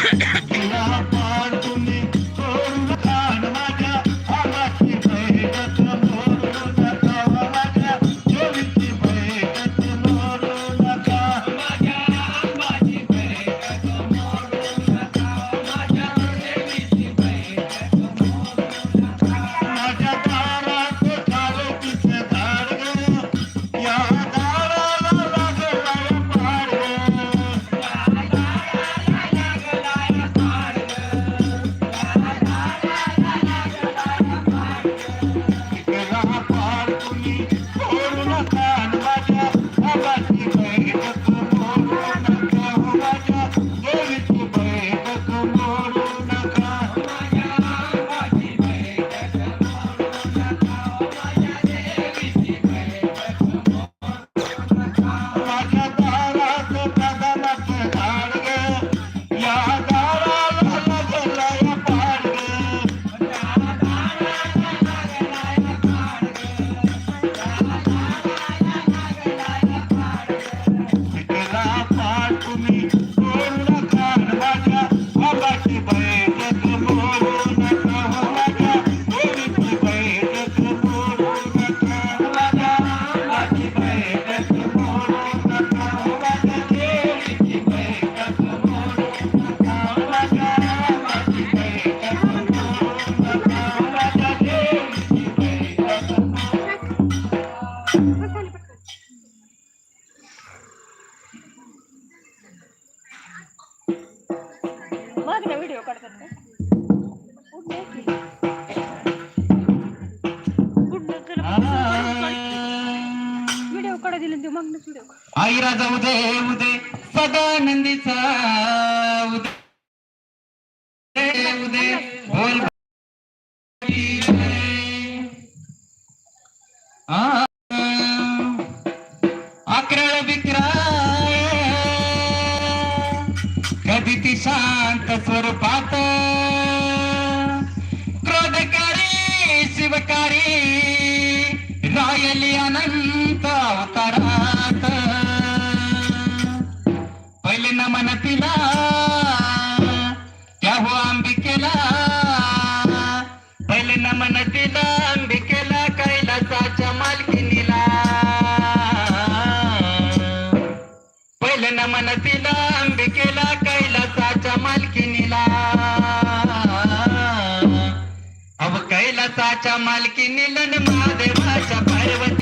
I'm not. आईरा जाऊ दे उदे सदा नंदीचा उदे ती शांत स्वरूपात। क्रोधकारी शिवकारी रायली अनंत अवतारात। पहिले नमन तिला त्या हो अंबिकेला पहिले नमन तिला अंबिकेला कैलासाच्या मालकिनीला। पहिले नमन तिला मालकिनीला. अव कैलासाच्या मालकिनीला महादेवाच्या पर्वत